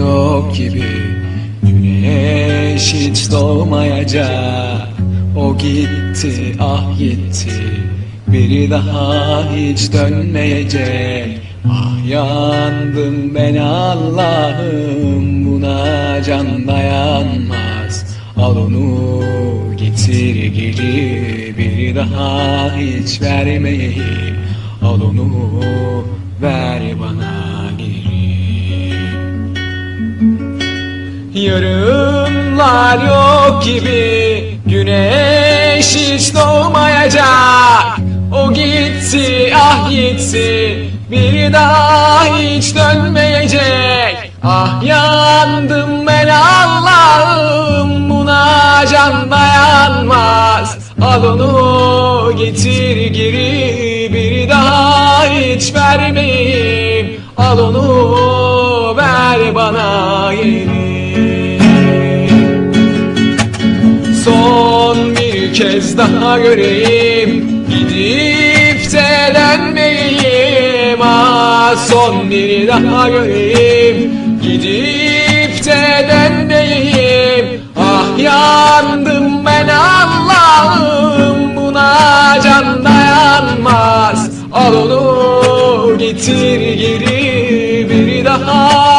yok gibi. Güneş hiç doğmayacak. O gitti ah gitti. Biri daha hiç dönmeyecek. Ah yandım ben Allah'ım. Buna can dayanmaz. Al onu getir geri. Bir daha hiç vermeyeyim. Al onu Yarınlar yok gibi Güneş hiç doğmayacak. O gitti ah gitti Bir daha hiç dönmeyecek. Ah yandım ben Allah'ım Buna can dayanmaz. Al onu getir geri Bir daha hiç vermeyeyim. Al onu ver bana geri kez daha göreyim. Gidip de dönmeyeyim Ah son bir daha göreyim. Gidip de dönmeyeyim Ah yandım ben Allah'ım. Buna can dayanmaz. Al onu getir geri Bir daha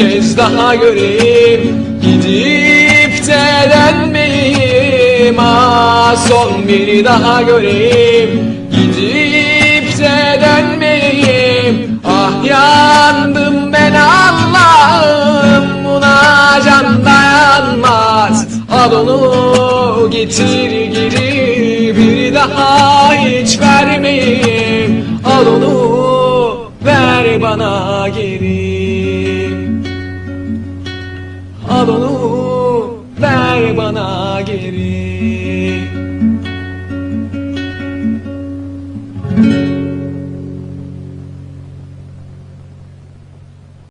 kez daha göreyim. Gidip de dönmeyeyim Ah son bir daha göreyim. Gidip de dönmeyeyim Ah yandım ben Allah'ım. Buna can dayanmaz. Al onu getir geri. Bir daha hiç vermeyeyim